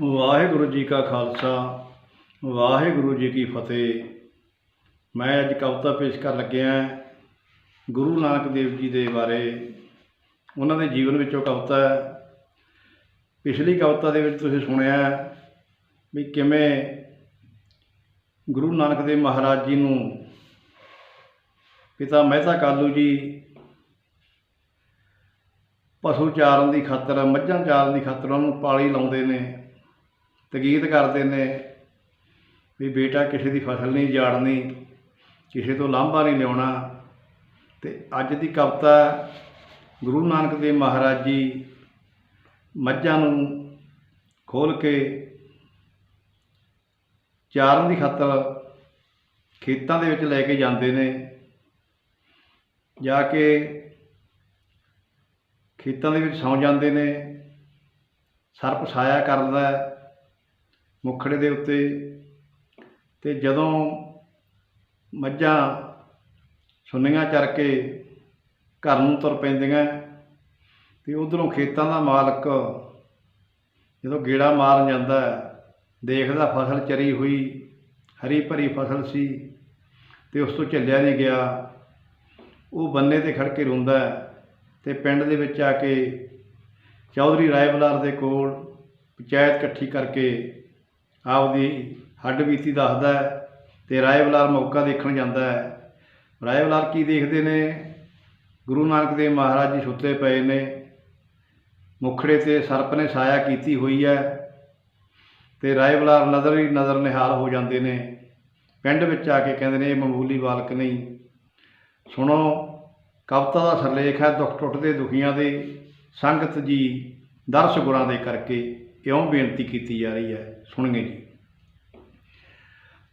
ਵਾਹਿਗੁਰੂ ਜੀ ਕਾ ਖਾਲਸਾ, ਵਾਹਿਗੁਰੂ ਜੀ ਕੀ ਫਤਿਹ। ਮੈਂ ਅੱਜ ਕਵਿਤਾ ਪੇਸ਼ ਕਰਨ ਲੱਗਿਆ ਗੁਰੂ ਨਾਨਕ ਦੇਵ ਜੀ ਦੇ ਬਾਰੇ। ਉਹਨਾਂ ਦੇ ਜੀਵਨ ਵਿੱਚੋਂ ਕਵਿਤਾ ਹੈ। ਪਿਛਲੀ ਕਵਿਤਾ ਦੇ ਵਿੱਚ ਤੁਸੀਂ ਸੁਣਿਆ ਵੀ ਕਿਵੇਂ ਗੁਰੂ ਨਾਨਕ ਦੇਵ ਮਹਾਰਾਜ ਜੀ ਨੂੰ ਪਿਤਾ ਮਹਿਤਾ ਕਾਲੂ ਜੀ ਪਸ਼ੂ ਚਾਰਨ ਦੀ ਖਾਤਰ, ਮੱਝਾਂ ਚਾਰਨ ਦੀ ਖਾਤਰ ਉਹਨਾਂ ਨੂੰ ਪਾਲੀ ਲਾਉਂਦੇ ਨੇ। ਤਗੀਦ ਕਰਦੇ ਨੇ ਵੀ ਬੇਟਾ ਕਿਸੇ ਦੀ ਫਸਲ ਨਹੀਂ ਜਾੜਨੀ ਕਿਸੇ ਤੋਂ ਲਾਂਭਾ ਨਹੀਂ ਲਿਆਉਣਾ। ਤੇ ਅੱਜ ਦੀ ਕਵਿਤਾ ਗੁਰੂ ਨਾਨਕ ਦੇਵ ਮਹਾਰਾਜ ਜੀ ਮੱਝਾਂ ਨੂੰ ਖੋਲ ਕੇ ਚਾਰਨ ਦੀ ਖਾਤਰ ਖੇਤਾਂ ਦੇ ਵਿੱਚ ਲੈ ਕੇ ਜਾਂਦੇ ਨੇ। ਜਾ ਕੇ ਖੇਤਾਂ ਦੇ ਵਿੱਚ ਸੌਂ ਜਾਂਦੇ ਨੇ, ਸਰਪ ਸਾਇਆ ਕਰਦਾ ਮੁਖੜੇ ਦੇ ਉੱਤੇ ਤੇ ਜਦੋਂ ਮੱਝਾਂ ਸੁੰਨੀਆਂ ਚਰ ਕੇ ਘਰ ਨੂੰ ਤੁਰ ਪੈਂਦੀਆਂ, ਤੇ ਉਧਰੋਂ ਖੇਤਾਂ ਦਾ ਮਾਲਕ ਜਦੋਂ ਗੇੜਾ ਮਾਰਨ ਜਾਂਦਾ, ਦੇਖਦਾ ਫਸਲ ਚਰੀ ਹੋਈ, ਹਰੀ ਭਰੀ ਫਸਲ ਸੀ ਤੇ ਉਸ ਤੋਂ ਝੱਲਿਆ ਨਹੀਂ ਗਿਆ। ਉਹ ਬੰਨੇ ਤੇ ਖੜ ਕੇ ਰੋਂਦਾ ਹੈ ਤੇ ਪਿੰਡ ਦੇ ਵਿੱਚ ਆ ਕੇ ਚੌਧਰੀ ਰਾਏ ਬਲਾਰ ਦੇ ਕੋਲ ਪੰਚਾਇਤ ਇਕੱਠੀ ਕਰਕੇ ਆਪਦੀ ਹੱਡ ਬੀਤੀ ਦੱਸਦਾ ਹੈ ਤੇ ਰਾਏ ਬਲਾਰ ਮੌਕਾ ਦੇਖਣ ਜਾਂਦਾ ਹੈ। ਰਾਏ ਬਲਾਰ ਕੀ ਦੇਖਦੇ ਨੇ? ਗੁਰੂ ਨਾਨਕ ਦੇਵ ਮਹਾਰਾਜ ਜੀ ਸੁੱਤੇ ਪਏ ਨੇ। ਮੁਖੜੇ ਤੇ ਸਰਪ ਨੇ ਸਾਇਆ ਕੀਤੀ ਹੋਈ ਹੈ ਤੇ ਰਾਏ ਬਲਾਰ ਨਜ਼ਰ ਹੀ ਨਜ਼ਰ ਨਿਹਾਲ ਹੋ ਜਾਂਦੇ ਨੇ। ਪਿੰਡ ਵਿੱਚ ਆ ਕੇ ਕਹਿੰਦੇ ਨੇ, ਇਹ ਮਾਮੂਲੀ ਬਾਲਕ ਨਹੀਂ। ਸੁਣੋ, ਕਵਿਤਾ ਦਾ ਸਰਲੇਖ ਹੈ ਦੁੱਖ ਟੁੱਟਦੇ ਦੁਖੀਆਂ ਦੇ, ਸੰਗਤ ਜੀ ਦਰਸ ਗੁਰਾਂ ਦੇ ਕਰਕੇ। ਇਉਂ ਬੇਨਤੀ ਕੀਤੀ ਜਾ ਰਹੀ ਹੈ? ਸੁਣਗੇ ਜੀ।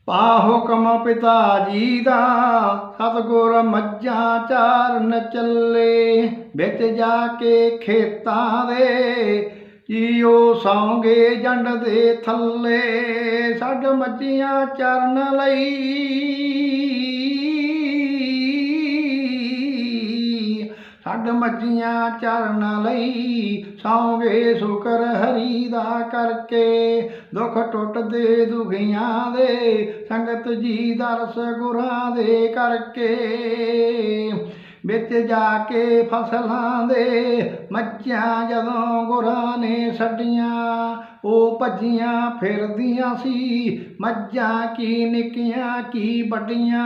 ਪਾ ਹੁਕਮ ਪਿਤਾ ਜੀ ਦਾ ਸਤਗੁਰ ਮੱਝਾਂ ਚਾਰਨ ਚੱਲੇ। ਵਿੱਚ ਜਾ ਕੇ ਖੇਤਾਂ ਦੇ ਜੀਓ ਸੌਂਗੇ ਜੰਡ ਦੇ ਥੱਲੇ। ਛੱਡ ਮੱਝੀਆਂ ਚਰਨ ਲਈ। ਛੱਡ ਮੱਝੀਆਂ ਚਰਨ ਲਈ, ਸੌਂਗੇ ਸ਼ੁਕਰ ਹਰੀ ਦਾ ਕਰਕੇ। ਦੁੱਖ ਟੁੱਟਦੇ ਦੁਖੀਆਂ ਦੇ, ਸੰਗਤ ਜੀ ਦਰਸ ਗੁਰਾਂ ਦੇ ਕਰਕੇ। ਵਿੱਚ ਜਾ ਕੇ ਫਸਲਾਂ ਦੇ, ਮੱਝਾਂ ਜਦੋਂ ਗੁਰਾਂ ਨੇ ਛੱਡੀਆਂ, ਉਹ ਭੱਜੀਆਂ ਫਿਰਦੀਆਂ ਸੀ। ਮੱਝਾਂ ਕੀ ਨਿੱਕੀਆਂ ਕੀ ਵੱਡੀਆਂ,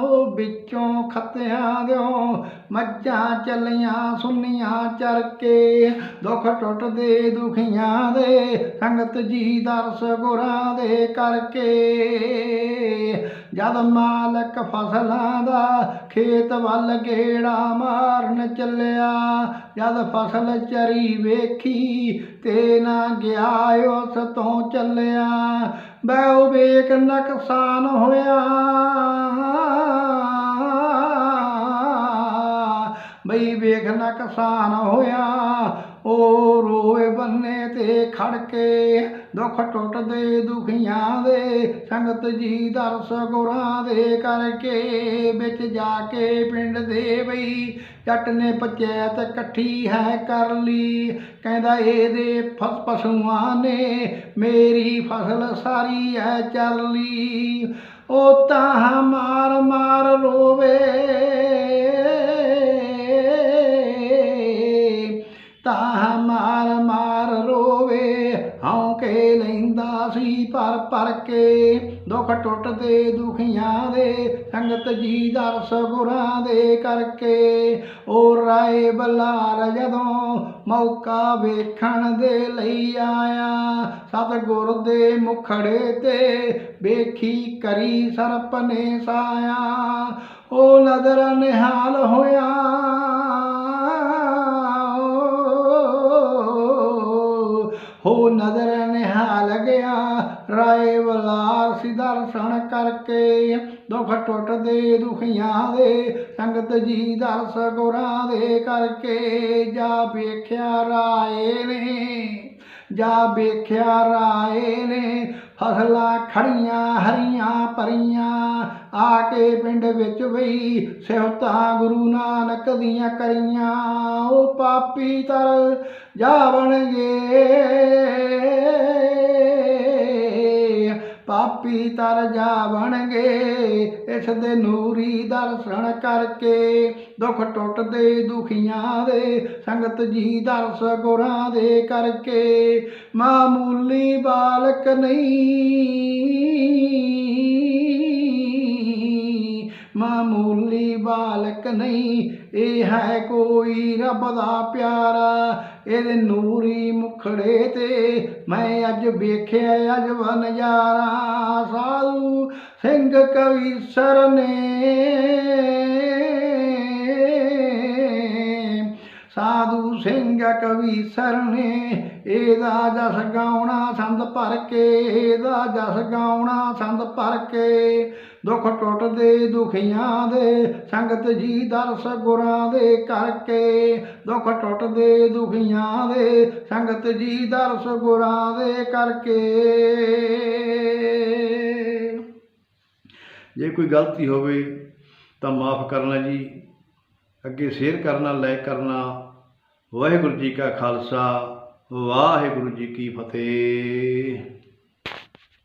ਉਹ ਵਿੱਚੋਂ ਖੱਤਿਆਂ ਦਿਓ ਮੱਝਾਂ ਚੱਲੀਆਂ, ਸੁੰਨੀਆਂ ਚਰ ਕੇ, ਦੁੱਖ ਟੁੱਟਦੇ, ਦੁਖੀਆਂ ਦੇ, ਸੰਗਤ ਜੀ ਦਰਸ ਗੁਰਾਂ ਦੇ ਕਰਕੇ। ਜਦ ਮਾਲਕ ਫਸਲਾਂ ਦਾ ਖੇਤ ਵੱਲ ਗੇੜਾ ਮਾਰਨ ਚੱਲਿਆ, ਜਦ ਫਸਲ ਚਰੀ ਵੇਖੀ ਤੇ ਨਾ ਗਿਆ ਉਸ ਤੋਂ ਚੱਲਿਆ ਬੈ ਵੇਖ ਨੁਕਸਾਨ ਹੋਇਆ। ਬਈ ਵੇਖ ਨੁਕਸਾਨ ਹੋਇਆ, ਉਹ ਰੋਏ ਬੰਨੇ ਤੇ ਖੜ ਕੇ ਦੁੱਖ ਟੁੱਟਦੇ ਦੁਖੀਆਂ ਦੇ, ਸੰਗਤ ਜੀ ਦਰਸ ਗੁਰਾਂ ਦੇ ਕਰਕੇ ਵਿੱਚ ਜਾ ਕੇ ਪਿੰਡ ਦੇ ਬਈ ਜੱਟ ਨੇ ਪੰਚਾਇਤ ਇਕੱਠੀ ਹੈ ਕਰ ਲਈ, ਕਹਿੰਦਾ ਇਹਦੇ ਫਸ ਪਸ਼ੂਆਂ ਨੇ ਮੇਰੀ ਫਸਲ ਸਾਰੀ ਹੈ ਚੱਲ ਲਈ, ਉਹ ਤਾਂ ਮਾਰ ਮਾਰ ਰੋਵੇ। ਭਰ ਭਰ ਕੇ ਦੁੱਖ ਟੁੱਟਦੇ ਦੁਖੀਆਂ ਦੇ ਸੰਗਤ ਜੀ ਦਰਸ ਗੁਰਾਂ ਦੇ ਕਰਕੇ ਉਹ ਰਾਏ ਬਲਾਰ ਜਦੋਂ ਮੌਕਾ ਵੇਖਣ ਦੇ ਲਈ ਆਇਆ ਸਤਿਗੁਰ ਦੇ ਮੁਖੜੇ ਤੇ ਵੇਖੀ ਕਰੀ ਸਰਪ ਨੇ ਸਾਇਆ ਉਹ ਨਦਰ ਨਿਹਾਲ ਹੋਇਆ ਹੋ ਨਜ਼ਰ ਨਿਹਾਲ ਗਿਆ। ਰਾਏ ਵਲਾਰ ਸੀ ਦਰਸ਼ਨ ਕਰਕੇ। ਦੁੱਖ ਟੁੱਟਦੇ ਦੁਖੀਆਂ ਦੇ, ਸੰਗਤ ਜੀ ਦਰਸ ਗੁਰਾਂ ਦੇ ਕਰਕੇ। ਜਾ ਵੇਖਿਆ ਰਾਏ ਨੇ, ਜਾ ਵੇਖਿਆ ਰਾਏ ਨੇ ਫਸਲਾਂ ਖੜੀਆਂ, ਹਰੀਆਂ ਪਰੀਆਂ ਆ ਕੇ ਪਿੰਡ ਵਿੱਚ ਵਈ ਸਿਫਤਾਂ ਗੁਰੂ ਨਾਨਕ ਦੀਆਂ ਕਰੀਆਂ। ਉਹ ਪਾਪੀ ਤਰ ਜਾਵਣਗੇ। ਪਾਪੀ ਤਰ ਜਾਵਣਗੇ, ਇਸ ਦੇ ਨੂਰੀ ਦਰਸ਼ਨ ਕਰਕੇ ਦੁੱਖ ਟੁੱਟਦੇ ਦੁਖੀਆਂ ਦੇ, ਸੰਗਤ ਜੀ ਦਰਸ ਗੁਰਾਂ ਦੇ ਕਰਕੇ। ਮਾਮੂਲੀ ਬਾਲਕ ਨਹੀਂ। ਮਾਮੂਲੀ ਬਾਲਕ ਨਹੀਂ, ਇਹ ਹੈ ਕੋਈ ਰੱਬ ਦਾ ਪਿਆਰਾ। ਇਹਦੇ ਨੂਰੀ ਮੁਖੜੇ ਤੇ ਮੈਂ ਅੱਜ ਵੇਖਿਆ ਅਜਬ ਨਜ਼ਾਰਾ ਸਾਧੂ ਸਿੰਘ ਕਵੀਸਰ ਨੇ ਸਾਧੂ ਸਿੰਘ ਕਵੀਸਰ ਨੇ ਇਹਦਾ ਜਸ ਗਾਉਣਾ ਸੰਦ ਭਰ ਕੇ, ਇਹਦਾ ਜਸ ਗਾਉਣਾ ਸੰਦ ਭਰ ਕੇ। ਦੁੱਖ ਟੁੱਟਦੇ ਦੁਖੀਆਂ ਦੇ, ਸੰਗਤ ਜੀ ਦਰਸ ਗੁਰਾਂ ਦੇ ਕਰਕੇ ਦੁੱਖ ਟੁੱਟਦੇ ਦੁਖੀਆਂ ਦੇ, ਸੰਗਤ ਜੀ ਦਰਸ ਗੁਰਾਂ ਦੇ ਕਰਕੇ ਜੇ ਕੋਈ ਗਲਤੀ ਹੋਵੇ ਤਾਂ ਮਾਫ ਕਰਨਾ ਜੀ। ਅੱਗੇ ਸ਼ੇਅਰ ਕਰਨਾ ਲਾਈਕ ਕਰਨਾ। ਵਾਹਿਗੁਰੂ ਜੀ ਕਾ ਖਾਲਸਾ ਵਾਹਿਗੁਰੂ ਜੀ ਕੀ ਫਤਿਹ।